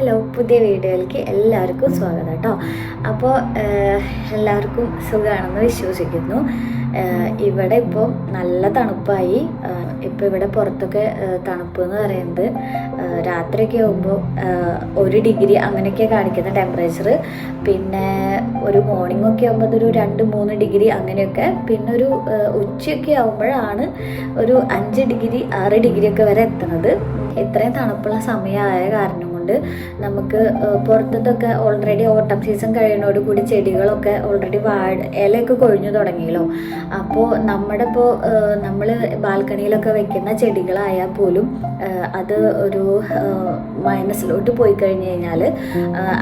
Hello പുതിയ വീഡിയോയിലേക്ക് എല്ലാവർക്കും സ്വാഗതം കേട്ടോ. അപ്പോൾ എല്ലാവർക്കും സുഖമാണെന്ന് വിശ്വസിക്കുന്നു. ഇവിടെ ഇപ്പോൾ നല്ല തണുപ്പായി. ഇപ്പോൾ ഇവിടെ പുറത്തൊക്കെ തണുപ്പ് എന്ന് പറയുന്നത് രാത്രിയൊക്കെ ആകുമ്പോൾ ഒരു ഡിഗ്രി അങ്ങനെയൊക്കെ കാണിക്കുന്ന ടെമ്പറേച്ചർ പിന്നെ ഒരു മോർണിംഗ് ഒക്കെ ആകുമ്പോൾ അതൊരു രണ്ട് മൂന്ന് ഡിഗ്രി അങ്ങനെയൊക്കെ. പിന്നെ ഒരു ഉച്ചയൊക്കെ ആകുമ്പോഴാണ് ഒരു അഞ്ച് ഡിഗ്രി ആറ് ഡിഗ്രി ഒക്കെ വരെ എത്തുന്നത്. ഇത്രയും തണുപ്പുള്ള സമയമായ കാരണം കൊണ്ട് നമുക്ക് പുറത്തതൊക്കെ ഓൾറെഡി ഓട്ടം സീസൺ കഴിയുന്നതോടുകൂടി ചെടികളൊക്കെ ഓൾറെഡി വാ ഇലയൊക്കെ കൊഴിഞ്ഞു തുടങ്ങിയല്ലോ. അപ്പോൾ നമ്മുടെ ഇപ്പോൾ നമ്മൾ ബാൽക്കണിയിലൊക്കെ വെക്കുന്ന ചെടികളായാൽ പോലും അത് ഒരു മൈനസിലോട്ട് പോയി കഴിഞ്ഞ് കഴിഞ്ഞാൽ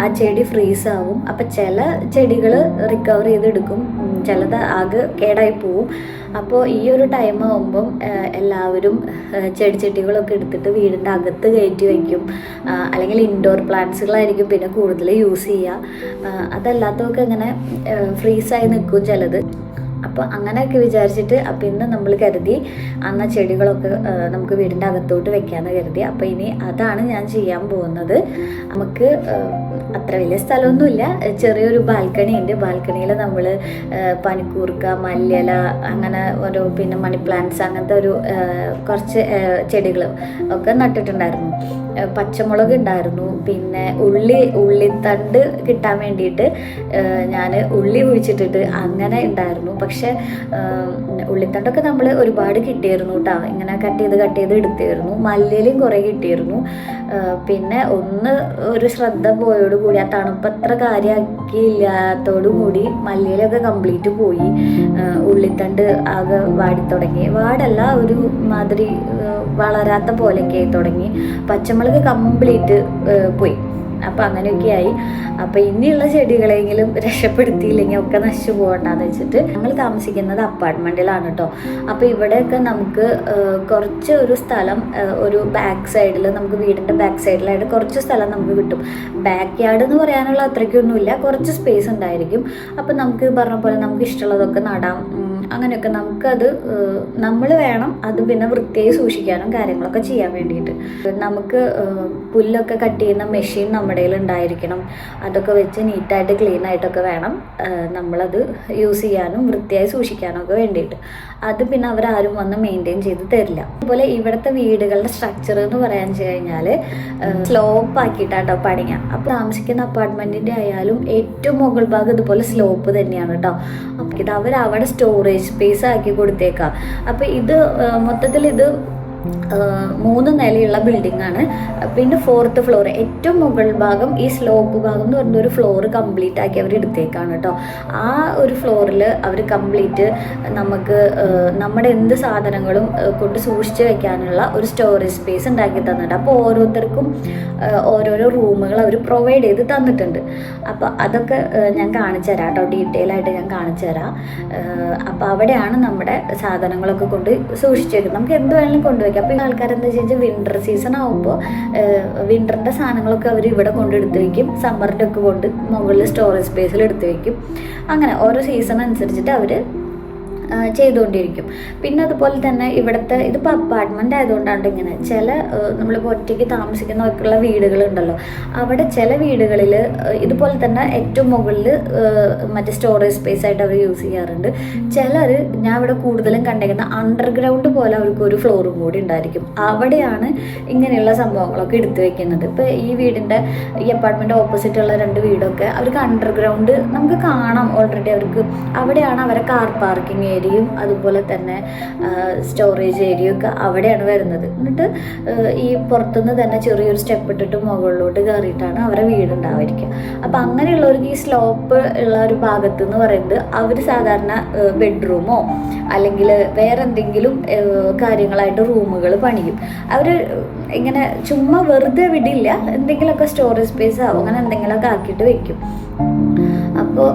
ആ ചെടി ഫ്രീസ് ആവും. അപ്പം ചില ചെടികൾ റിക്കവർ ചെയ്തെടുക്കും. ചിലത് ആകെ കേടായി പോവും. അപ്പോൾ ഈ ഒരു ടൈം ആകുമ്പം എല്ലാവരും ചെടിച്ചട്ടികളൊക്കെ എടുത്തിട്ട് വീടിന്റെ അകത്ത് കയറ്റി വയ്ക്കും. അല്ലെങ്കിൽ ഇൻഡോർ പ്ലാന്റ്സുകളായിരിക്കും പിന്നെ കൂടുതൽ യൂസ് ചെയ്യുക. അതല്ലാത്തവർക്ക് അങ്ങനെ ഫ്രീസായി നിൽക്കും ചിലത്. അപ്പോൾ അങ്ങനെയൊക്കെ വിചാരിച്ചിട്ട് അപ്പം ഇന്ന് നമ്മൾ കരുതി അന്ന ചെടികളൊക്കെ നമുക്ക് വീടിന്റെ അകത്തോട്ട് വെക്കാമെന്ന് കരുതി. അപ്പോൾ ഇനി അതാണ് ഞാൻ ചെയ്യാൻ പോകുന്നത്. നമുക്ക് അത്ര വലിയ സ്ഥലമൊന്നുമില്ല. ചെറിയൊരു ബാൽക്കണി ഉണ്ട്. ബാൽക്കണിയിൽ നമ്മൾ പനിക്കൂർക്ക മല്ലിയില അങ്ങനെ ഒരു പിന്നെ മണി പ്ലാന്റ്സ് അങ്ങനത്തെ ഒരു കുറച്ച് ചെടികൾ ഒക്കെ നട്ടിട്ടുണ്ടായിരുന്നു. പച്ചമുളക് ഉണ്ടായിരുന്നു. പിന്നെ ഉള്ളി ഉള്ളിത്തണ്ട് കിട്ടാൻ വേണ്ടിയിട്ട് ഞാൻ ഉള്ളി കുഴിച്ചിട്ടിട്ട് അങ്ങനെ ഉണ്ടായിരുന്നു. പക്ഷെ ഉള്ളിത്തണ്ടൊക്കെ നമ്മൾ ഒരുപാട് കിട്ടിയിരുന്നു കേട്ടോ ഇങ്ങനെ കട്ട് ചെയ്ത് കട്ട് ചെയ്ത് എടുത്തിരുന്നു. മല്ലിയിലും കുറേ കിട്ടിയിരുന്നു. പിന്നെ ഒന്ന് ഒരു ശ്രദ്ധ പോയോടുകൂടി ആ തണുപ്പത്ര കാര്യമാക്കിയില്ലാത്തോടുകൂടി കാര്യമാക്കിയില്ലാത്തോടു കൂടി മല്ലിയിലൊക്കെ കംപ്ലീറ്റ് പോയി. ഉള്ളിത്തണ്ട് ആകെ വാടി തുടങ്ങി. വാടല്ല ഒരു മാതിരി വളരാത്ത പോലെയൊക്കെ ആയി തുടങ്ങി. പച്ചമുളക് കംപ്ലീറ്റ് പോയി. അപ്പം അങ്ങനെയൊക്കെയായി അപ്പം ഇനിയുള്ള ചെടികളെങ്കിലും രക്ഷപ്പെടുത്തിയില്ലെങ്കിൽ ഒക്കെ നശിച്ചു പോകണ്ടെന്ന് വെച്ചിട്ട് ഞങ്ങൾ താമസിക്കുന്നത് അപ്പാർട്ട്മെന്റിലാണ് കേട്ടോ അപ്പോൾ ഇവിടെയൊക്കെ നമുക്ക് കുറച്ച് ഒരു സ്ഥലം ഒരു ബാക്ക് സൈഡിൽ നമുക്ക് വീടിന്റെ ബാക്ക് സൈഡിലായിട്ട് കുറച്ച് സ്ഥലം നമുക്ക് കിട്ടും. ബാക്ക് യാർഡ് എന്ന് പറയാനുള്ള അത്രയ്ക്കൊന്നുമില്ല. കുറച്ച് സ്പേസ് ഉണ്ടായിരിക്കും. അപ്പം നമുക്ക് പറഞ്ഞ പോലെ നമുക്ക് ഇഷ്ടമുള്ളതൊക്കെ നടാം. അങ്ങനെയൊക്കെ നമുക്കത് നമ്മൾ വേണം അത് പിന്നെ വൃത്തിയായി സൂക്ഷിക്കാനും കാര്യങ്ങളൊക്കെ ചെയ്യാൻ വേണ്ടിയിട്ട്. നമുക്ക് പുല്ലൊക്കെ കട്ട് ചെയ്യുന്ന മെഷീൻ നമ്മുടെ ഉണ്ടായിരിക്കണം. അതൊക്കെ വെച്ച് നീറ്റായിട്ട് ക്ലീൻ ആയിട്ടൊക്കെ വേണം നമ്മളത് യൂസ് ചെയ്യാനും വൃത്തിയായി സൂക്ഷിക്കാനും ഒക്കെ വേണ്ടിയിട്ട്. അത് പിന്നെ അവരാരും വന്ന് മെയിന്റെയിൻ ചെയ്ത് തരില്ല. അതുപോലെ ഇവിടുത്തെ വീടുകളുടെ സ്ട്രക്ചർ എന്ന് പറയാൻ വെച്ച് കഴിഞ്ഞാൽ സ്ലോപ്പ് ആക്കിയിട്ടാട്ടോ പണിയ അപ്പോൾ താമസിക്കുന്ന അപ്പാർട്ട്മെന്റിന്റെ ആയാലും ഏറ്റവും മുകൾ ഭാഗം ഇതുപോലെ സ്ലോപ്പ് തന്നെയാണ് കേട്ടോ അപ്പം ഇത് അവർ അവിടെ സ്റ്റോറേജ് സ്പേസ് ആക്കി കൊടുത്തേക്കാം. അപ്പോൾ ഇത് മൊത്തത്തിൽ ഇത് മൂന്ന് നിലയുള്ള ബിൽഡിംഗ് ആണ്. പിന്നെ ഫോർത്ത് ഫ്ലോർ ഏറ്റവും മുകൾ ഭാഗം ഈ സ്ലോപ്പ് ഭാഗം എന്ന് പറഞ്ഞ ഒരു ഫ്ലോർ കംപ്ലീറ്റ് ആക്കി അവർ എടുത്തേക്കാണ് കേട്ടോ ആ ഒരു ഫ്ലോറിൽ അവർ കംപ്ലീറ്റ് നമുക്ക് നമ്മുടെ എന്ത് സാധനങ്ങളും കൊണ്ട് സൂക്ഷിച്ച് വെക്കാനുള്ള ഒരു സ്റ്റോറേജ് സ്പേസ് ഉണ്ടാക്കി തന്നിട്ടുണ്ട്. അപ്പോൾ ഓരോരുത്തർക്കും ഓരോരോ റൂമുകൾ അവർ പ്രൊവൈഡ് ചെയ്ത് തന്നിട്ടുണ്ട്. അപ്പോൾ അതൊക്കെ ഞാൻ കാണിച്ചു തരാം കേട്ടോ ഡീറ്റെയിൽ ആയിട്ട് ഞാൻ കാണിച്ചു തരാം. അപ്പോൾ അവിടെയാണ് നമ്മുടെ സാധനങ്ങളൊക്കെ കൊണ്ട് സൂക്ഷിച്ചേക്കുന്നത്. നമുക്ക് എന്ത് വേണമെങ്കിലും കൊണ്ടുവയ്ക്കാം അപ്പോൾ ആൾക്കാർ എന്താ വെച്ചാൽ വിന്റർ സീസൺ ആകുമ്പോൾ വിന്ററിന്റെ സാധനങ്ങളൊക്കെ അവർ ഇവിടെ കൊണ്ട് എടുത്ത് വയ്ക്കും സമ്മറിന്റെ ഒക്കെ കൊണ്ട് മുകളിൽ സ്റ്റോറേജ് സ്പേസിൽ എടുത്ത് വെക്കും. അങ്ങനെ ഓരോ സീസൺ അനുസരിച്ചിട്ട് അവർ ചെയ്തുകൊണ്ടിരിക്കും. പിന്നെ അതുപോലെ തന്നെ ഇവിടുത്തെ ഇതിപ്പോൾ അപ്പാർട്ട്മെന്റ് ആയതുകൊണ്ടാണ് ഇങ്ങനെ. ചില നമ്മളിപ്പോൾ ഒറ്റയ്ക്ക് താമസിക്കുന്നവർക്കുള്ള വീടുകളുണ്ടല്ലോ. അവിടെ ചില വീടുകളിൽ ഇതുപോലെ തന്നെ ഏറ്റവും മുകളിൽ മറ്റേ സ്റ്റോറേജ് സ്പേസ് ആയിട്ട് അവർ യൂസ് ചെയ്യാറുണ്ട്. ചിലർ ഞാൻ ഇവിടെ കൂടുതലും കണ്ടേക്കുന്ന അണ്ടർഗ്രൗണ്ട് പോലെ അവർക്ക് ഒരു ഫ്ലോറും കൂടി ഉണ്ടായിരിക്കും. അവിടെയാണ് ഇങ്ങനെയുള്ള സംഭവങ്ങളൊക്കെ എടുത്തു വെക്കുന്നത്. ഇപ്പോൾ ഈ വീടിന്റെ ഈ അപ്പാർട്ട്മെന്റ് ഓപ്പോസിറ്റ് ഉള്ള രണ്ട് വീടൊക്കെ അവർക്ക് അണ്ടർഗ്രൗണ്ട് നമുക്ക് കാണാം ഓൾറെഡി അവർക്ക്. അവിടെയാണ് അവരെ കാർ പാർക്കിംഗ് ഏരിയയും അതുപോലെ തന്നെ സ്റ്റോറേജ് ഏരിയ ഒക്കെ അവിടെയാണ് വരുന്നത്. എന്നിട്ട് ഈ പുറത്തുനിന്ന് തന്നെ ചെറിയൊരു സ്റ്റെപ്പ് ഇട്ടിട്ട് മുകളിലോട്ട് കയറിയിട്ടാണ് അവരെ വീടുണ്ടാവുക അപ്പം അങ്ങനെയുള്ളവർക്ക് ഈ സ്ലോപ്പ് ഉള്ള ഒരു ഭാഗത്ത് എന്ന് പറയുന്നത് അവർ സാധാരണ ബെഡ്റൂമോ അല്ലെങ്കിൽ വേറെ എന്തെങ്കിലും കാര്യങ്ങളായിട്ട് റൂമുകൾ പണിയും. അവർ ഇങ്ങനെ ചുമ്മാ വെറുതെ വിടില്ല. എന്തെങ്കിലുമൊക്കെ സ്റ്റോറേജ് സ്പേസ് ആവും. അങ്ങനെ എന്തെങ്കിലുമൊക്കെ ആക്കിയിട്ട് വെക്കും. അപ്പോൾ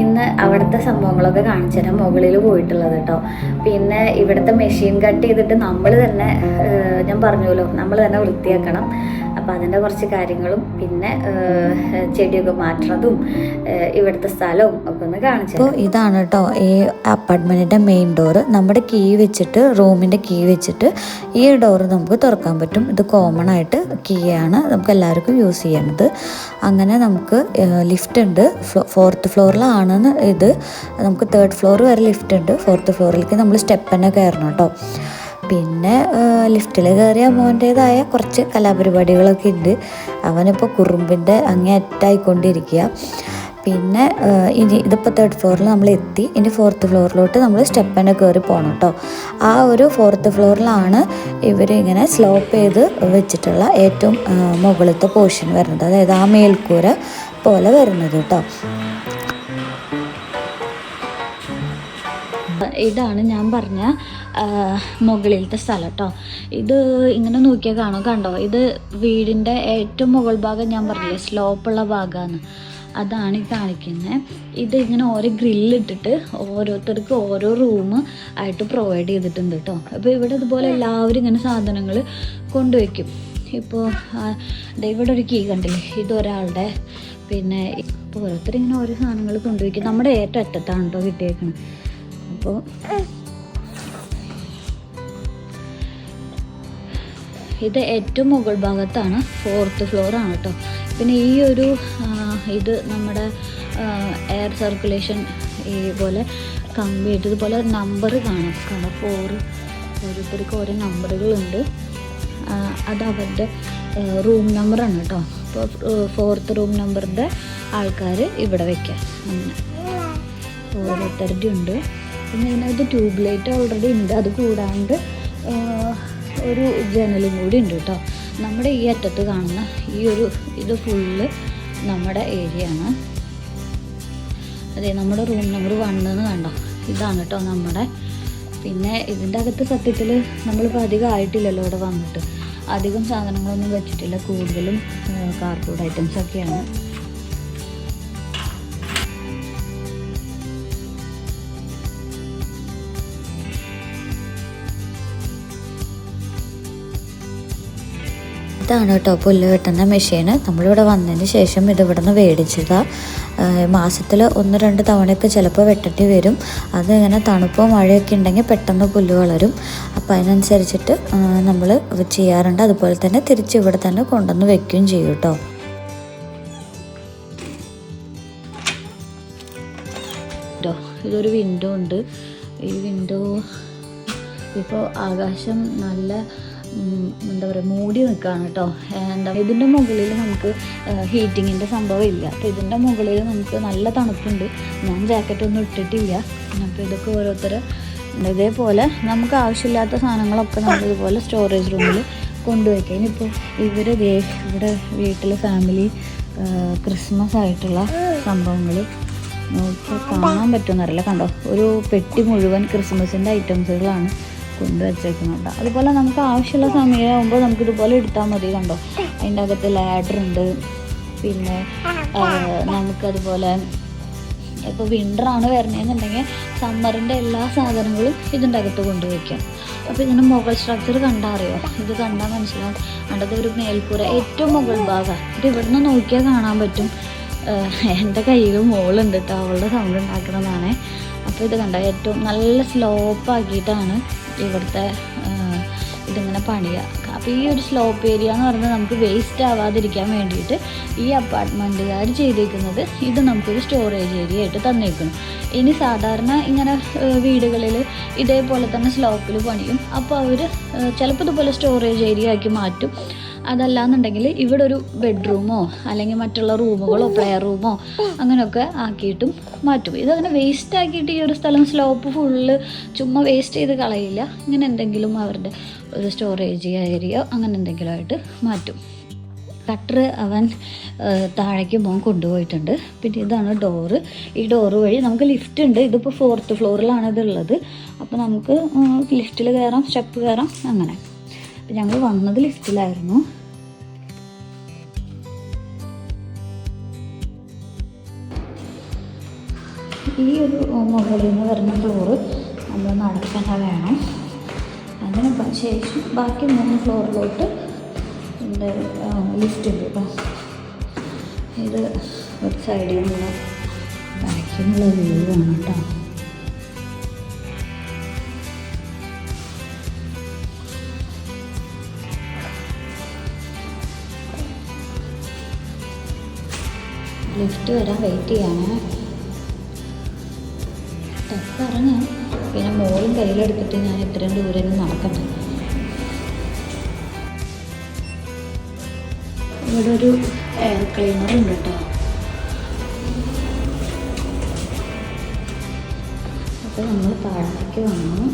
ഇന്ന് അവിടുത്തെ സംഭവങ്ങളൊക്കെ കാണിച്ചു തരാം മുകളിൽ പോയിട്ടുള്ളത് കേട്ടോ പിന്നെ ഇവിടുത്തെ മെഷീൻ കട്ട് ചെയ്തിട്ട് നമ്മൾ തന്നെ ഞാൻ പറഞ്ഞല്ലോ നമ്മൾ തന്നെ വൃത്തിയാക്കണം. അപ്പോൾ അതിന്റെ കുറച്ച് കാര്യങ്ങളും പിന്നെ ചെടിയൊക്കെ മാറ്റുന്നതും ഇവിടുത്തെ സ്ഥലവും ഒക്കെ ഒന്ന് കാണിച്ചു അപ്പോൾ ഇതാണ് കേട്ടോ ഈ അപ്പാർട്ട്മെന്റിന്റെ മെയിൻ ഡോറ് നമ്മുടെ കീ വെച്ചിട്ട് റൂമിന്റെ കീ വെച്ചിട്ട് ഈ ഡോറ് നമുക്ക് തുറക്കാൻ പറ്റും. ഇത് കോമൺ ആയിട്ട് കീയാണ് നമുക്ക് എല്ലാവർക്കും യൂസ് ചെയ്യണത് അങ്ങനെ നമുക്ക് ലിഫ്റ്റ് ഉണ്ട്. ഫോർത്ത് ഫ്ലോറിലാണെന്ന് ഇത്. നമുക്ക് തേർഡ് ഫ്ലോർ വരെ ലിഫ്റ്റ് ഉണ്ട്. ഫോർത്ത് ഫ്ലോറിലേക്ക് നമ്മൾ സ്റ്റെപ്പ് തന്നെ കയറണം കേട്ടോ പിന്നെ ലിഫ്റ്റിൽ കയറിയ മോന്റേതായ കുറച്ച് കലാപരിപാടികളൊക്കെ ഉണ്ട് അവനിപ്പോൾ കുറുമ്പിന്റെ അങ്ങേയറ്റായിക്കൊണ്ടിരിക്കുക പിന്നെ ആ, ഇനി ഇതിപ്പോൾ തേർഡ് ഫ്ലോറിൽ നമ്മൾ എത്തി. ഇനി ഫോർത്ത് ഫ്ലോറിലോട്ട് നമ്മൾ സ്റ്റെപ്പ് തന്നെ കയറി പോകണം കേട്ടോ ആ ഒരു ഫോർത്ത് ഫ്ലോറിലാണ് ഇവർ ഇങ്ങനെ സ്ലോപ്പ് ചെയ്ത് വെച്ചിട്ടുള്ള ഏറ്റവും മുകളിലത്തെ പോർഷൻ വരുന്നത്. അതായത് ആ മേൽക്കൂര പോലെ വരുന്നത് കേട്ടോ ഇതാണ് ഞാൻ പറഞ്ഞ മുകളിലത്തെ സ്ഥലം കേട്ടോ ഇത് ഇങ്ങനെ നോക്കിയാൽ കാണോ കണ്ടോ? ഇത് വീടിന്റെ ഏറ്റവും മുകൾ ഭാഗം ഞാൻ പറഞ്ഞില്ലേ സ്ലോപ്പുള്ള ഭാഗമാണ് അതാണ് ഈ കാണിക്കുന്നത് ഇത് ഇങ്ങനെ ഓരോ ഗ്രില്ലിട്ടിട്ട് ഓരോരുത്തർക്ക് ഓരോ റൂം ആയിട്ട് പ്രൊവൈഡ് ചെയ്തിട്ടുണ്ട് കേട്ടോ അപ്പോൾ ഇവിടെ ഇതുപോലെ എല്ലാവരും ഇങ്ങനെ സാധനങ്ങൾ കൊണ്ടുവയ്ക്കും. ഇപ്പോൾ ഇവിടെ ഒരു കീ കണ്ടില്ലേ? ഇതൊരാളുടെ പിന്നെ ഓരോരുത്തർ ഇങ്ങനെ ഓരോ സാധനങ്ങൾ കൊണ്ടുപോയി നമ്മുടെ ഏറ്റവും അറ്റത്താണ് കേട്ടോ കിട്ടിയേക്കുന്നത് അപ്പോൾ ഇത് ഏറ്റവും മുകൾ ഭാഗത്താണ് ഫോർത്ത് ഫ്ലോർ ആണ് കേട്ടോ പിന്നെ ഈ ഒരു ഇത് നമ്മുടെ എയർ സർക്കുലേഷൻ ഈ പോലെ കമ്പിയായിട്ട് ഇതുപോലെ നമ്പർ കാണാം. കാണാം. ഫോറ് ഓരോരുത്തർക്ക് ഓരോ നമ്പറുകളുണ്ട് അത് അവരുടെ റൂം നമ്പറാണ് കേട്ടോ അപ്പോൾ ഫോർത്ത് റൂം നമ്പറിന്റെ ആൾക്കാർ ഇവിടെ വയ്ക്കുക അങ്ങനെ. ഓരോരുത്തരുടെ ഉണ്ട് പിന്നെ ഇതിനകത്ത് ട്യൂബ് ലൈറ്റ് ഓൾറെഡി ഉണ്ട്. അത് കൂടാണ്ട് ഒരു ജനലും കൂടി ഉണ്ട് കേട്ടോ നമ്മുടെ ഈ അറ്റത്ത് കാണുന്ന ഈ ഒരു ഇത് ഫുള്ള് നമ്മുടെ ഏരിയ ആണ്. അതെ നമ്മുടെ റൂം നമ്പർ വണ്ണെന്ന് കണ്ടോ? ഇതാണ് കേട്ടോ നമ്മുടെ പിന്നെ ഇതിന്റെ അകത്ത് സത്യത്തിൽ നമ്മളിപ്പോൾ അധികം ആയിട്ടില്ലല്ലോ ഇവിടെ വന്നിട്ട്. അധികം സാധനങ്ങളൊന്നും വെച്ചിട്ടില്ല. കൂടുതലും കാർബോർഡ് ഐറ്റംസ് ഒക്കെയാണ്. ഇതാണ് കേട്ടോ പുല്ല് വെട്ടുന്ന മെഷീൻ നമ്മളിവിടെ വന്നതിന് ശേഷം ഇത് ഇവിടെ നിന്ന് മേടിച്ചതാണ് മാസത്തിൽ ഒന്ന് രണ്ട് തവണയൊക്കെ ചിലപ്പോൾ വെട്ടേണ്ടി വരും. അത് ഇങ്ങനെ തണുപ്പോ മഴയൊക്കെ ഉണ്ടെങ്കിൽ പെട്ടെന്ന് പുല്ല് വളരും. അപ്പോൾ അതിനനുസരിച്ചിട്ട് നമ്മൾ ചെയ്യാറുണ്ട്. അതുപോലെ തന്നെ തിരിച്ച് ഇവിടെ തന്നെ കൊണ്ടുവന്ന് വെക്കുകയും ചെയ്യും കേട്ടോ. ഇതൊരു വിൻഡോ ഉണ്ട്. ഈ വിൻഡോ ഇപ്പോൾ ആകാശം നല്ല എന്താ പറയുക മൂടി നിൽക്കുകയാണ് കേട്ടോ. എന്താ ഇതിന്റെ മുകളിൽ നമുക്ക് ഹീറ്റിങ്ങിന്റെ സംഭവം ഇല്ല. അപ്പോൾ ഇതിന്റെ മുകളിൽ നമുക്ക് നല്ല തണുപ്പുണ്ട്. ഞാൻ ജാക്കറ്റ് ഒന്നും ഇട്ടിട്ടില്ല. അപ്പോൾ ഇതൊക്കെ ഓരോരുത്തർ ഇതേപോലെ നമുക്ക് ആവശ്യമില്ലാത്ത സാധനങ്ങളൊക്കെ നമുക്ക് ഇതുപോലെ സ്റ്റോറേജ് റൂമിൽ കൊണ്ടുവയ്ക്കാം. ഇനിയിപ്പോൾ ഇവർ ഇവിടെ വീട്ടിൽ ഫാമിലി ക്രിസ്മസ് ആയിട്ടുള്ള സംഭവങ്ങൾ നോക്കി കാണാൻ പറ്റുമെന്നറിയില്ല കണ്ടോ? ഒരു പെട്ടി മുഴുവൻ ക്രിസ്മസിന്റെ ഐറ്റംസുകളാണ് കൊണ്ടുവച്ചേക്കുന്നുണ്ട് അതുപോലെ നമുക്ക് ആവശ്യമുള്ള സമയമാകുമ്പോൾ നമുക്ക് ഇതുപോലെ എടുത്താൽ മതി കണ്ടോ? അതിന്റെ അകത്ത് ലാഡർ ഉണ്ട്. പിന്നെ നമുക്കതുപോലെ ഇപ്പോൾ വിന്ററാണ് വരണേന്നുണ്ടെങ്കിൽ സമ്മറിന്റെ എല്ലാ സാധനങ്ങളും ഇതിന്റെ അകത്ത് കൊണ്ടുവയ്ക്കാം അപ്പോൾ ഇതിന്റെ മുകൾ സ്ട്രക്ചർ കണ്ടാൽ അറിയോ? ഇത് കണ്ടാൽ മനസ്സിലാവും. കണ്ടത് ഒരു മേൽക്കൂര ഏറ്റവും മുകൾ ഭാഗം. ഇത് ഇവിടുന്ന് നോക്കിയാൽ കാണാൻ പറ്റും. എന്റെ കയ്യിൽ മോളുണ്ട് കേട്ടോ അവളുടെ സൗണ്ട് ഉണ്ടാക്കണമെന്നാണ്. അപ്പോൾ ഇത് കണ്ട? ഏറ്റവും നല്ല സ്ലോപ്പ് ആക്കിയിട്ടാണ് ഇവിടുത്തെ ഇതിങ്ങനെ പണിയുക അപ്പോൾ ഈ ഒരു സ്ലോപ്പ് ഏരിയ എന്ന് പറയുന്നത് നമുക്ക് വേസ്റ്റ് ആവാതിരിക്കാൻ വേണ്ടിയിട്ട് ഈ അപ്പാർട്ട്മെന്റുകാർ ചെയ്തിരിക്കുന്നത് ഇത് നമുക്കൊരു സ്റ്റോറേജ് ഏരിയ ആയിട്ട് തന്നേക്കുന്നു. ഇനി സാധാരണ ഇങ്ങനെ വീടുകളിൽ ഇതേപോലെ തന്നെ സ്ലോപ്പിൽ പണിയും. അപ്പോൾ അവർ ചിലപ്പോൾ ഇതുപോലെ സ്റ്റോറേജ് ഏരിയ ആക്കി മാറ്റും. അതല്ലാന്നുണ്ടെങ്കിൽ ഇവിടെ ഒരു ബെഡ്റൂമോ അല്ലെങ്കിൽ മറ്റുള്ള റൂമുകളോ പ്ലെയർ റൂമോ അങ്ങനെയൊക്കെ ആക്കിയിട്ടും മാറ്റും. ഇതങ്ങനെ വേസ്റ്റ് ആക്കിയിട്ട് ഈ ഒരു സ്ഥലം സ്ലോപ്പ് ഫുള്ള് ചുമ്മാ വേസ്റ്റ് ചെയ്ത് കളയില്ല. ഇങ്ങനെ എന്തെങ്കിലും അവരുടെ ഒരു സ്റ്റോറേജ് ഏരിയ അങ്ങനെ എന്തെങ്കിലും ആയിട്ട് മാറ്റും. കട്ടർ അവൻ താഴേക്ക് മോൻ കൊണ്ടുപോയിട്ടുണ്ട്. പിന്നെ ഇതാണ് ഡോറ് ഈ ഡോറ് വഴി നമുക്ക് ലിഫ്റ്റ് ഉണ്ട്. ഇതിപ്പോൾ ഫോർത്ത് ഫ്ലോറിലാണ് ഇതുള്ളത് അപ്പോൾ നമുക്ക് ലിഫ്റ്റിൽ കയറാം സ്റ്റെപ്പ് കയറാം അങ്ങനെ. ഞങ്ങൾ വന്നത് ലിഫ്റ്റിലായിരുന്നു. ഈ ഒരു മുകളിൽ നിന്ന് വരുന്ന ഫ്ലോറ് നമ്മൾ നടക്കാൻ വേണം. അതിന് ശേഷം ബാക്കി മൂന്ന് ഫ്ലോറിലോട്ട് എന്റെ ലിഫ്റ്റ് ഉണ്ട് കേട്ടോ ഇത് ഒരു സൈഡിൽ നിന്നുള്ള ബാക്കിയുള്ള വ്യൂ ആണ് കേട്ടോ ലിഫ്റ്റ് വരാൻ വെയിറ്റ് ചെയ്യാണ്. സ്റ്റെപ്പ് ഇറങ്ങാം. പിന്നെ മോളും കയ്യിലെടുത്തിട്ട് ഞാൻ ഇത്രയും ദൂരം നടക്കട്ടെ. ഇവിടെ ഒരു എയർ ക്ലീനർ ഉണ്ട് കേട്ടോ. അപ്പോൾ നമ്മൾ താഴത്തേക്ക് വന്നു.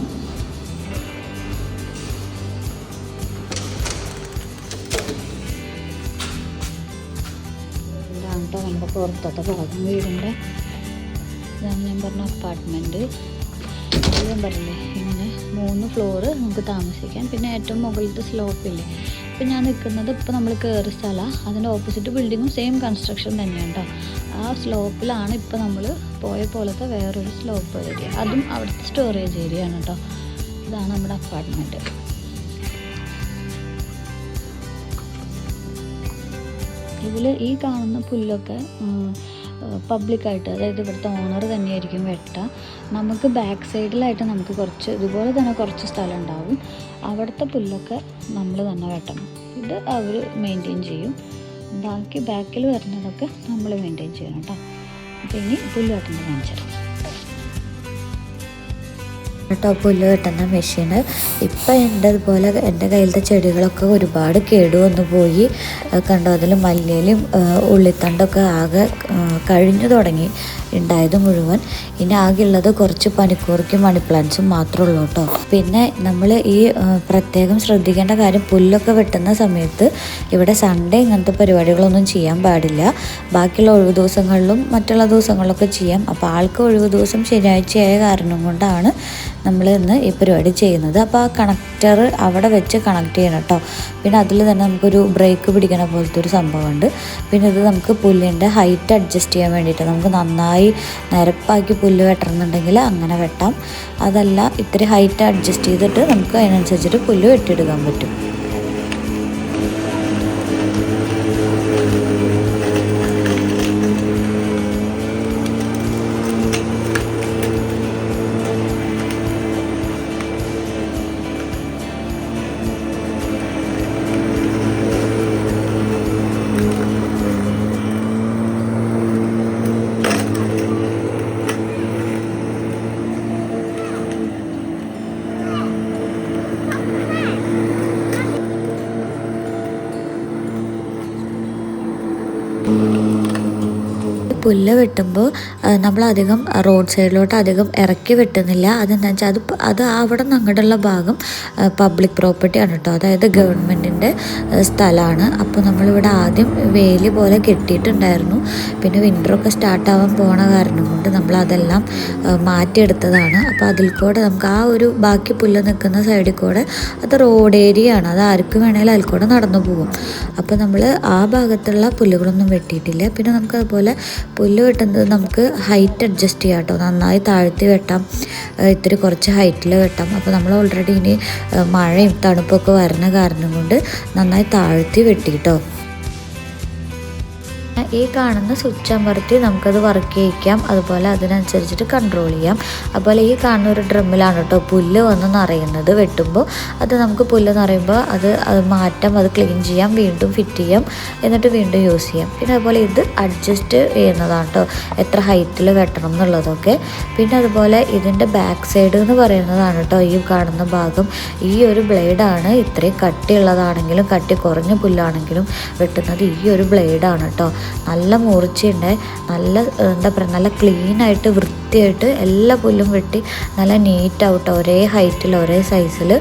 നമ്മുടെ പുറത്തത്തെ ഭാഗം വീടിന്റെ ഇതാണ് ഞാൻ പറഞ്ഞ അപ്പാർട്ട്മെന്റ് ഞാൻ പറഞ്ഞില്ലേ? ഇങ്ങനെ മൂന്ന് ഫ്ലോറ് നമുക്ക് താമസിക്കാം. പിന്നെ ഏറ്റവും മുകളിലത്തെ സ്ലോപ്പില്ലേ ഇപ്പം ഞാൻ നിൽക്കുന്നത് ഇപ്പോൾ നമ്മൾ കയറി സ്ഥലമാണ് അതിന്റെ ഓപ്പോസിറ്റ് ബിൽഡിങ്ങും സെയിം കൺസ്ട്രക്ഷൻ തന്നെയാണ് കേട്ടോ ആ സ്ലോപ്പിലാണ് ഇപ്പോൾ നമ്മൾ പോയ പോലത്തെ വേറൊരു സ്ലോപ്പ് ഏരിയ അതും അവിടുത്തെ സ്റ്റോറേജ് ഏരിയ ആണ് കേട്ടോ ഇതാണ് നമ്മുടെ അപ്പാർട്ട്മെന്റ് ഇതിൽ ഈ കാണുന്ന പുല്ലൊക്കെ പബ്ലിക്കായിട്ട് അതായത് ഇവിടുത്തെ ഓണർ തന്നെയായിരിക്കും വെട്ട. നമുക്ക് ബാക്ക് സൈഡിലായിട്ട് നമുക്ക് കുറച്ച് ഇതുപോലെ തന്നെ കുറച്ച് സ്ഥലം ഉണ്ടാവും. അവിടുത്തെ പുല്ലൊക്കെ നമ്മൾ തന്നെ വെട്ടണം. ഇത് അവർ മെയിന്റെയിൻ ചെയ്യും. ബാക്കി ബാക്കിൽ വരുന്നതൊക്കെ നമ്മൾ മെയിന്റെയിൻ ചെയ്യണം കേട്ടോ അപ്പോൾ ഇനി പുല്ല് വെട്ടുന്നത് കാണിച്ചു കേട്ടോ പുല്ല് കിട്ടുന്ന മെഷീൻ ഇപ്പം എന്റെ അതുപോലെ എന്റെ കയ്യിലത്തെ ചെടികളൊക്കെ ഒരുപാട് കേടുവന്നു പോയി. കണ്ടോ? അതിൽ മല്ലിയിലും ഉള്ളിത്തണ്ടൊക്കെ ആകെ കഴിഞ്ഞു തുടങ്ങി. ഉണ്ടായത് മുഴുവൻ. ഇനി ആകെയുള്ളത് കുറച്ച് പനിക്കൂർക്കും മണി പ്ലാന്റ്സും മാത്രമേ ഉള്ളൂ കേട്ടോ പിന്നെ നമ്മൾ ഈ പ്രത്യേകം ശ്രദ്ധിക്കേണ്ട കാര്യം പുല്ലൊക്കെ വെട്ടുന്ന സമയത്ത് ഇവിടെ സൺഡേ ഇങ്ങനത്തെ പരിപാടികളൊന്നും ചെയ്യാൻ പാടില്ല. ബാക്കിയുള്ള ഒഴിവ് ദിവസങ്ങളിലും മറ്റുള്ള ദിവസങ്ങളിലൊക്കെ ചെയ്യാം. അപ്പോൾ ആൾക്ക് ഒഴിവ് ദിവസം ശനിയാഴ്ചയായ കാരണം കൊണ്ടാണ് നമ്മൾ ഇന്ന് ഈ പരിപാടി ചെയ്യുന്നത്. അപ്പോൾ ആ കണക്ടർ അവിടെ വെച്ച് കണക്ട് ചെയ്യണം കേട്ടോ പിന്നെ അതിൽ തന്നെ നമുക്കൊരു ബ്രേക്ക് പിടിക്കണ പോലത്തെ ഒരു സംഭവമുണ്ട്. പിന്നെ ഇത് നമുക്ക് പുല്ലിന്റെ ഹൈറ്റ് അഡ്ജസ്റ്റ് ചെയ്യാൻ വേണ്ടിയിട്ട് നമുക്ക് നന്നായി നിരപ്പാക്കി പുല്ല് വെട്ടണമെന്നുണ്ടെങ്കിൽ അങ്ങനെ വെട്ടാം. അതല്ല ഇത്തിരി ഹൈറ്റ് അഡ്ജസ്റ്റ് ചെയ്തിട്ട് നമുക്ക് അതിനനുസരിച്ചിട്ട് പുല്ല് വെട്ടിയെടുക്കാൻ പറ്റും. പുല്ല് വെട്ടുമ്പോൾ നമ്മൾ അധികം റോഡ് സൈഡിലോട്ട് അധികം ഇറക്കി വെട്ടുന്നില്ല. അതെന്താ വെച്ചാൽ അത് അത് അവിടെ നിന്ന് അങ്ങോട്ടുള്ള ഭാഗം പബ്ലിക് പ്രോപ്പർട്ടിയാണ് കേട്ടോ. അതായത് ഗവൺമെന്റിന്റെ സ്ഥലമാണ്. അപ്പോൾ നമ്മളിവിടെ ആദ്യം വേലി പോലെ കെട്ടിയിട്ടുണ്ടായിരുന്നു. പിന്നെ വിന്ററൊക്കെ സ്റ്റാർട്ടാവാൻ പോണ കാരണം കൊണ്ട് നമ്മൾ അതെല്ലാം മാറ്റിയെടുത്തതാണ്. അപ്പോൾ അതിൽ കൂടെ നമുക്ക് ആ ഒരു ബാക്കി പുല്ല് നിൽക്കുന്ന സൈഡിൽ കൂടെ അത് റോഡ് ഏരിയ ആണ്. അത് ആർക്ക് വേണമെങ്കിലും അതിൽ കൂടെ നടന്നു പോകും. അപ്പോൾ നമ്മൾ ആ ഭാഗത്തുള്ള പുല്ലുകളൊന്നും വെട്ടിയിട്ടില്ല. പിന്നെ നമുക്ക് അതുപോലെ പുല്ല് വെട്ടുന്നത് നമുക്ക് ഹൈറ്റ് അഡ്ജസ്റ്റ് ചെയ്യാം കേട്ടോ. നന്നായി താഴ്ത്തി വെട്ടാം. ഇത്തിരി കുറച്ച് ഹൈറ്റിൽ വെട്ടാം. അപ്പോൾ നമ്മൾ ഓൾറെഡി ഇനി മഴയും തണുപ്പൊക്കെ വരുന്ന കാരണം കൊണ്ട് നന്നായി താഴ്ത്തി വെട്ടി കേട്ടോ. ഈ കാണുന്ന സ്വിച്ച് അമർത്തി നമുക്കത് വർക്ക് ചെയ്യിക്കാം. അതുപോലെ അതിനനുസരിച്ചിട്ട് കൺട്രോൾ ചെയ്യാം. അതുപോലെ ഈ കാണുന്ന ഒരു ഡ്രമ്മിലാണ് കേട്ടോ പുല്ല് വന്ന് നിറയുന്നത്. വെട്ടുമ്പോൾ അത് നമുക്ക് പുല്ല് നിറയുമ്പോൾ അത് അത് മാറ്റാം അത് ക്ലീൻ ചെയ്യാം വീണ്ടും ഫിറ്റ് ചെയ്യാം എന്നിട്ട് വീണ്ടും യൂസ് ചെയ്യാം. പിന്നെ അതുപോലെ ഇത് അഡ്ജസ്റ്റ് ചെയ്യുന്നതാണ് കേട്ടോ. എത്ര ഹൈറ്റിൽ വെട്ടണം എന്നുള്ളതൊക്കെ. പിന്നെ അതുപോലെ ഇതിന്റെ ബാക്ക് സൈഡ് എന്ന് പറയുന്നതാണ് കേട്ടോ ഈ കാണുന്ന ഭാഗം. ഈ ഒരു ബ്ലേഡാണ് ഇത്രയും കട്ടിയുള്ളതാണെങ്കിലും കട്ടി കുറഞ്ഞ പുല്ലാണെങ്കിലും വെട്ടുന്നത് ഈ ഒരു ബ്ലേഡാണ് കേട്ടോ. നല്ല മൂർച്ചയുണ്ട്. നല്ല എന്താ പറയുക നല്ല ക്ലീനായിട്ട് വൃത്തിയായിട്ട് എല്ലാ പുല്ലും വെട്ടി നല്ല നീറ്റ് ആവട്ടെ. ഒരേ ഹൈറ്റിൽ ഒരേ സൈസിൽ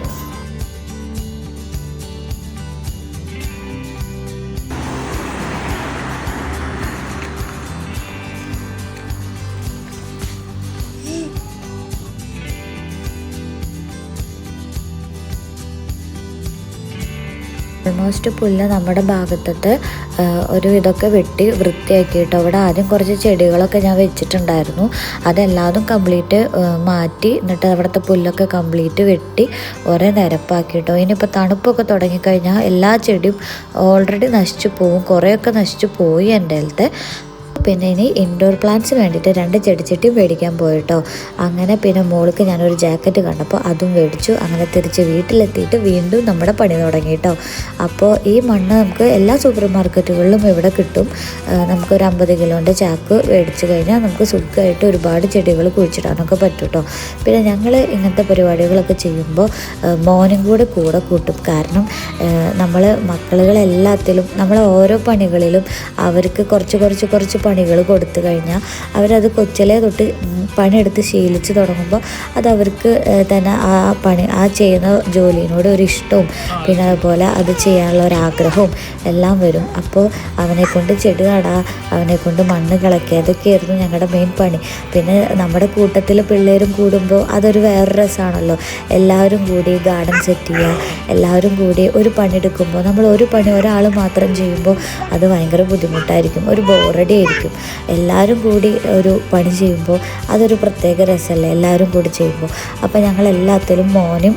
ഓൾമോസ്റ്റ് പുല്ല് നമ്മുടെ ഭാഗത്തത്തെ ഒരു ഇതൊക്കെ വെട്ടി വൃത്തിയാക്കിയിട്ട് അവിടെ ആദ്യം കുറച്ച് ചെടികളൊക്കെ ഞാൻ വെച്ചിട്ടുണ്ടായിരുന്നു. അതെല്ലാതും കംപ്ലീറ്റ് മാറ്റി എന്നിട്ട് അവിടുത്തെ പുല്ലൊക്കെ കംപ്ലീറ്റ് വെട്ടി ഒരേ നിരപ്പാക്കിയിട്ടോ. ഇനിയിപ്പോൾ തണുപ്പൊക്കെ തുടങ്ങിക്കഴിഞ്ഞാൽ എല്ലാ ചെടിയും ഓൾറെഡി നശിച്ചു പോകും കുറേയൊക്കെ നശിച്ചു പോയി എന്റെ അടുത്ത്. പിന്നെ ഇനി ഇൻഡോർ പ്ലാന്റ്സ് വേണ്ടിയിട്ട് രണ്ട് ചെടിച്ചട്ടി മേടിക്കാൻ പോയിട്ടോ. അങ്ങനെ പിന്നെ മോൾക്ക് ഞാനൊരു ജാക്കറ്റ് കണ്ടപ്പോൾ അതും മേടിച്ചു. അങ്ങനെ തിരിച്ച് വീട്ടിലെത്തിയിട്ട് വീണ്ടും നമ്മുടെ പണി തുടങ്ങി കേട്ടോ അപ്പോൾ ഈ മണ്ണ് നമുക്ക് എല്ലാ സൂപ്പർ മാർക്കറ്റുകളിലും ഇവിടെ കിട്ടും. നമുക്ക് ഒരു അമ്പത് കിലോന്റെ ചാക്ക് മേടിച്ചു കഴിഞ്ഞാൽ നമുക്ക് സുഖമായിട്ട് ഒരുപാട് ചെടികൾ കുഴിച്ചിടാനൊക്കെ പറ്റും കേട്ടോ പിന്നെ ഞങ്ങൾ ഇങ്ങനത്തെ പരിപാടികളൊക്കെ ചെയ്യുമ്പോൾ മോനും കൂടെ കൂടെ കൂട്ടും. കാരണം നമ്മൾ മക്കളുകളെല്ലാത്തിലും നമ്മൾ ഓരോ പണികളിലും അവർക്ക് കുറച്ച് കുറച്ച് കുറച്ച് പണികൾ കൊടുത്തു കഴിഞ്ഞാൽ അവരത് കൊച്ചിലെ തൊട്ട് പണിയെടുത്ത് ശീലിച്ച് തുടങ്ങുമ്പോൾ അത് അവർക്ക് തന്നെ ആ പണി ആ ചെയ്യുന്ന ജോലിയോട് ഒരു ഇഷ്ടവും പിന്നെ അതുപോലെ അത് ചെയ്യാനുള്ള ഒരു ആഗ്രഹവും എല്ലാം വരും. അപ്പോൾ അവനെ കൊണ്ട് ചെടി നടാ അവനെ കൊണ്ട് മണ്ണ് കിളക്കുക അതൊക്കെയായിരുന്നു ഞങ്ങളുടെ മെയിൻ പണി. പിന്നെ നമ്മുടെ കൂട്ടത്തിൽ പിള്ളേരും കൂടുമ്പോൾ അതൊരു വേറെ രസമാണല്ലോ. എല്ലാവരും കൂടി ഗാർഡൻ സെറ്റ് ചെയ്യുക എല്ലാവരും കൂടി ഒരു പണി എടുക്കുമ്പോൾ നമ്മൾ ഒരു പണി ഒരാൾ മാത്രം ചെയ്യുമ്പോൾ അത് ഭയങ്കര ബുദ്ധിമുട്ടായിരിക്കും. ഒരു ബോറടി ആയിരിക്കും. എല്ലാവരും കൂടി ഒരു പണി ചെയ്യുമ്പോൾ അതൊരു പ്രത്യേക രസമല്ലേ? എല്ലാവരും കൂടി ചെയ്യുമ്പോൾ. അപ്പോൾ ഞങ്ങൾ എല്ലാത്തിലും മോനും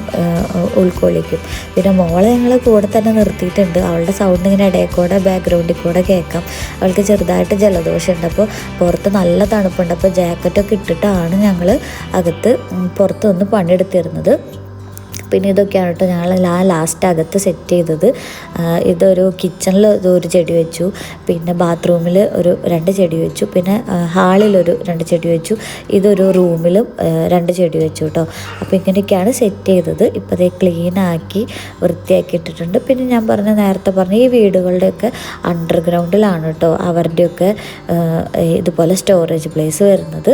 ഉൾക്കൊള്ളിക്കും. പിന്നെ മോളെ ഞങ്ങൾ കൂടെ തന്നെ നിർത്തിയിട്ടുണ്ട്. അവളുടെ സൗണ്ട് ഇങ്ങനെ ഇടയിൽ കൂടെ ബാക്ക്ഗ്രൗണ്ടിൽ കൂടെ കേൾക്കാം. അവൾക്ക് ചെറുതായിട്ട് ജലദോഷമുണ്ട്. അപ്പോൾ പുറത്ത് നല്ല തണുപ്പുണ്ട്. അപ്പോൾ ജാക്കറ്റൊക്കെ ഇട്ടിട്ടാണ് ഞങ്ങൾ അകത്ത് പുറത്തുനിന്ന് പുറത്ത് നിന്ന് പണിയെടുത്തിരുന്നത്. പിന്നെ ഇതൊക്കെയാണ് കേട്ടോ ഞങ്ങൾ ആ ലാസ്റ്റ് അകത്ത് സെറ്റ് ചെയ്തത്. ഇതൊരു കിച്ചണിൽ ഒരു ചെടി വെച്ചു. പിന്നെ ബാത്റൂമിൽ ഒരു രണ്ട് ചെടി വെച്ചു. പിന്നെ ഹാളിലൊരു രണ്ട് ചെടി വെച്ചു. ഇതൊരു റൂമിലും രണ്ട് ചെടി വെച്ചു കേട്ടോ. അപ്പോൾ ഇങ്ങനെയൊക്കെയാണ് സെറ്റ് ചെയ്തത്. ഇപ്പോൾ അതേ ക്ലീനാക്കി വൃത്തിയാക്കി ഇട്ടിട്ടുണ്ട്. പിന്നെ ഞാൻ പറഞ്ഞ നേരത്തെ പറഞ്ഞ ഈ വീടുകളുടെയൊക്കെ അണ്ടർഗ്രൗണ്ടിലാണ് കേട്ടോ അവരുടെയൊക്കെ ഇതുപോലെ സ്റ്റോറേജ് പ്ലേസ് വരുന്നത്.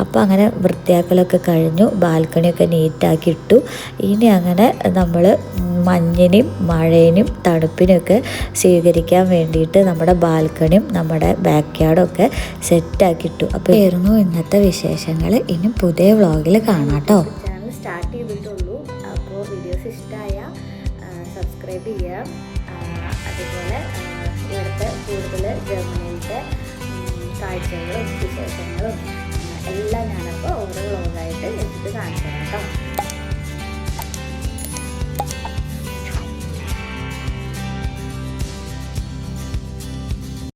അപ്പോൾ അങ്ങനെ വൃത്തിയാക്കലൊക്കെ കഴിഞ്ഞു ബാൽക്കണിയൊക്കെ നീറ്റാക്കി ഇട്ടു ഇനി അങ്ങനെ നമ്മൾ മഞ്ഞിനും മഴയിനും തണുപ്പിനൊക്കെ സ്വീകരിക്കാൻ വേണ്ടിയിട്ട് നമ്മുടെ ബാൽക്കണിയും നമ്മുടെ ബാക്ക് യാർഡും സെറ്റാക്കി ഇട്ടു അപ്പോൾ ആയിരുന്നു ഇന്നത്തെ വിശേഷങ്ങൾ ഇനി പുതിയ വ്ളോഗിൽ കാണാം കേട്ടോ ചാനൽ സ്റ്റാർട്ട് ചെയ്തിട്ടുള്ളൂ. അപ്പോൾ വീഡിയോസ് ഇഷ്ടമായ സബ്സ്ക്രൈബ് ചെയ്യുക ആ, അതുപോലെ ഇവിടുത്തെ കൂടുതൽ ജർമ്മനിയിലത്തെ കാഴ്ചകളും വിശേഷങ്ങളും എല്ലാം ഞാനപ്പോൾ ഓരോ വ്ളോഗായിട്ട് എടുത്തിട്ട് കാണിച്ചു തരാം കേട്ടോ